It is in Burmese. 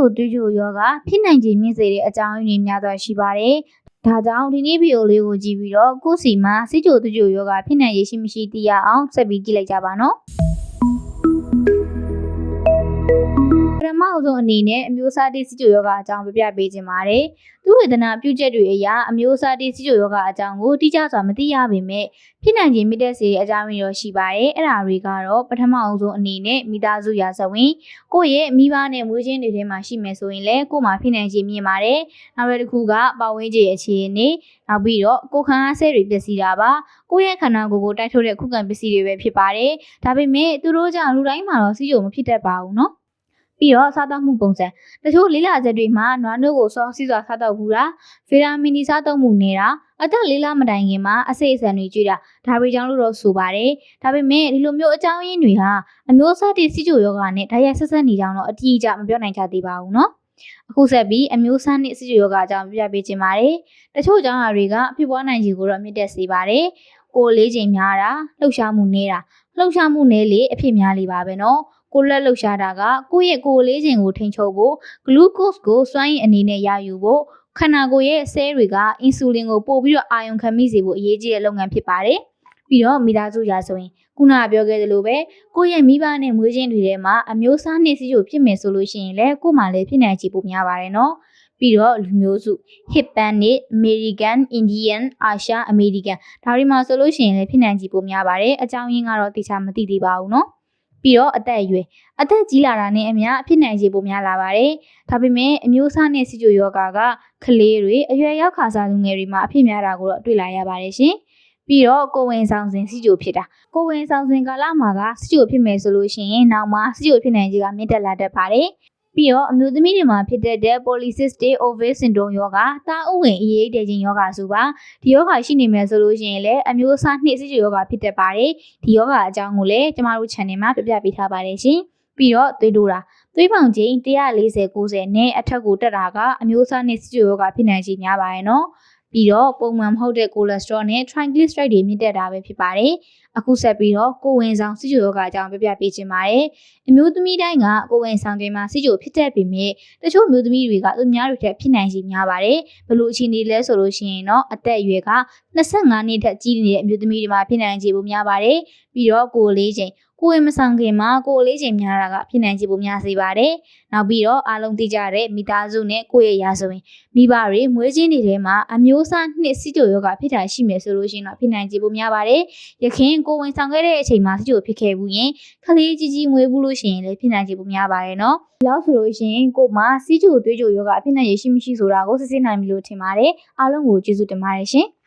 ချိုသွေးချိုယောဂဖြစ်နိုင်ခြေမြင့်စေတဲ့အကြောင်းရင်းတွေများစွာရှိပါတယ်။ဒါကြောင့်ဒီနေ့ဗီဒီယိုလေးကိုကြည့်ပြီးတော့ကိုယ့်စီမှာစစ်ချိုသွေးချိုယောဂဖြစ်နိုင်ရရှိမရှိသိရအောင်ဆက်ပြီးကြည့်လိုက်ကြပါနော်။ မအဆုံးအနေနဲ့အမျိုးအစားတိစစ်ချိုယောဂအကြောင်းပြပြပေးခြင်းပါတယ်။သူဝေဒနာပြုချက်တွေအရအမျိုးအစားတိစစ်ချိုယောဂအကြောင်းကိုတိကျစွာမသိရပေမဲ့ဖြစ်နိုင်ခြေမြင့်တက်စေတဲ့အကြောင်းရင်းရောရှိပါတယ်။အဲ့ဒါတွေကတော့ပထမအဆုံးအနေနဲ့မိသားစုရာဇဝင်ကိုယ့်ရဲ့မိဘနဲ့မွေးချင်းတွေထဲမှာရှိမယ်ဆိုရင်လည်းကိုယ်မှာဖြစ်နိုင်ခြေမြင်ပါတယ်။နောက်တစ်ခုကပတ်ဝန်းကျင်အခြေအနေနောက်ပြီးတော့ကိုယ်ခံအားဆဲတွေပျက်စီးတာပါ။ကိုယ့်ရဲ့ခန္ဓာကိုယ်ကိုတိုက်ထုတ်တဲ့ခုခံပစ္စည်းတွေပဲဖြစ်ပါတယ်။ဒါပေမဲ့သူတို့ကြောင့်လူတိုင်းမှာတော့စီးကြုံမဖြစ်တတ်ပါဘူးနော်။ ပြီးတော့စားသောက်မှုပုံစံတချို့လေးလာချက်တွေမှာနွားနို့ကိုစောစီးစွာစားတော့ဘူးတာဗီတာမင်ဒီစားသုံးမှုနေတာအသက်လေးလမတိုင်ခင်မှာအဆိပ်အဆန်တွေကျွေးတာဒါတွေကြောင့်လို့တော့ဆိုပါတယ်ဒါပေမဲ့ဒီလိုမျိုးအကြောင်းရင်းတွေဟာအမျိုးအစားတွေစီးကြိုယောဂနဲ့ဓာတ်ရိုက်ဆက်ဆက်နေကြအောင်တော့အတိအကျမပြောနိုင်ကြသေးပါဘူးနော်အခုဆက်ပြီးအမျိုးအစားနဲ့စီးကြိုယောဂအကြောင်းပြပြပေးခြင်းပါတယ်တချို့အကြောင်းအရာတွေကဖြစ်ပွားနိုင်ခြေကိုတော့မြင့်တက်စေပါတယ်ကိုယ်လေးချိန်များတာလှုပ်ရှားမှုနေတာလှုပ်ရှားမှုနည်းလေအဖြစ်များလေပါပဲနော် ကိုယ်လက်လှုပ်ရှားတာကကိုယ့်ရဲ့ကိုယ်လေးချိန်ကိုထိန်းချုပ်ဖို့ glucose ကိုစွမ်းရည်အနေနဲ့ရယူဖို့ခန္ဓာကိုယ်ရဲ့ဆဲတွေကအင်ဆူလင်ကိုပို့ပြီးတော့အာရုံခံမိစေဖို့အရေးကြီးတဲ့လုပ်ငန်းဖြစ်ပါတယ်။ပြီးတော့မိသားစုရာဆိုရင်ခုနကပြောခဲ့သလိုပဲကိုယ့်ရဲ့မိဘနဲ့မွေးချင်းတွေထဲမှာအမျိုးအစားနဲ့စီးကျိုဖြစ်မယ်ဆိုလို့ရှိရင်လည်းကိုယ်မှလည်းဖြစ်နိုင်ချေပိုများပါတယ်နော်။ပြီးတော့လူမျိုးစု Hispanic, American, Indian, Asia, American ဒါတွေမှာဆိုလို့ရှိရင်လည်းဖြစ်နိုင်ချေပိုများပါတယ်။အကြောင်းရင်းကတော့တိကျမသိသေးပါဘူးနော်။ ပြီးတော့အသက်အရွယ်အသက်ကြီးလာတာနဲ့အမျှဖြစ်နိုင်ခြေပိုများလာပါတယ်။ဒါပေမဲ့အမျိုးအစားနဲ့စီဂျိုယောဂါကကလေးတွေအရွယ်ရောက်ခါစားလူငယ်တွေမှာအဖြစ်များတာကိုတော့တွေ့လာရပါတယ်ရှင်။ပြီးတော့ကိုဝင်ဆောင်စဉ်စီဂျိုဖြစ်တာကိုဝင်ဆောင်စဉ်ကာလမှာကစီဂျိုဖြစ်မယ်ဆိုလို့ရှိရင်နောက်မှာစီဂျိုဖြစ်နိုင်ခြေကမြင့်တက်လာတတ်ပါတယ်။ ပြီးတော့အမျိုးသမီးတွေမှာဖြစ်တတ်တဲ့ polycystic ovary syndrome ယောဂတာဥဝင်အရေးတဲ့ခြင်းယောဂဆိုပါဒီယောဂရှိနေမယ်ဆိုလို့ရှိရင်လည်းအမျိုးအစားနှိမ့်စီဂျိုယောဂဖြစ်တတ်ပါတယ်ဒီယောဂအကြောင်းကိုလည်းကျမတို့ channel မှာပြပြပေးထားပါတယ်ရှင်ပြီးတော့သွေးတိုးတာသွေးပေါင်ချိန်140 90နဲ့အထက်ကိုတက်တာကအမျိုးအစားနဲ့စီဂျိုယောဂဖြစ်နိုင်ခြေများပါရဲ့နော်ပြီးတော့ပုံမှန်မဟုတ်တဲ့ကိုလက်စထရောနဲ့ triglyceride တွေမြင့်တက်တာပဲဖြစ်ပါတယ်။အခုဆက်ပြီးတော့ကိုဝင်ဆောင်စီဂျိုယောဂအကြောင်းပြပြပေးခြင်းပါတယ်။အမျိုးသမီးတိုင်းကကိုဝင်ဆောင်ချိန်မှာစီဂျိုဖြစ်တတ်ပေမဲ့တချို့အမျိုးသမီးတွေကသူများတွေထက်ဖြစ်နိုင်ခြေများပါတယ်။ဘလို့အခြေအနေလဲဆိုလို့ရှိရင်တော့အသက်အရွယ်က25နှစ်ထက်ကြီးနေတဲ့အမျိုးသမီးတွေမှာဖြစ်နိုင်ခြေပိုများပါတယ်။ပြီးတော့ကိုလေးချိန်ကိုယ်မဆောင်ခင်မှာကိုယ်လေးချိန်များတာကဖြစ်နိုင်ခြေပိုများစေပါတယ်။နောက်ပြီးတော့အားလုံးသိကြတဲ့မိသားစုနဲ့ကိုယ့်ရဲ့ရာဇဝင်မိဘတွေမွေးချင်းတွေထဲမှာအမျိုးအစားနှစ်စီကြိုယောဂဖြစ်တာရှိမယ်ဆိုလို့ရှိရင်တော့ဖြစ်နိုင်ခြေပိုများပါတယ်။ရခင်ကိုဝင်ဆောင်ခဲ့တဲ့အချိန်မှာစီကြိုဖြစ်ခဲ့ဘူးရင်ခလေးကြီးကြီးမွေးဘူးလို့ရှိရင်လည်းဖြစ်နိုင်ခြေပိုများပါတယ်နော်။ဒီလောက်ဆိုလို့ရှိရင်ကို့မှာစီကြိုသွေးကြိုယောဂအဖြစ်နိုင်ရရှိမရှိဆိုတာကိုစစ်စစ်နိုင်ပြီလို့ထင်ပါတယ်။အားလုံးကိုကျေးဇူးတင်ပါတယ်ရှင်။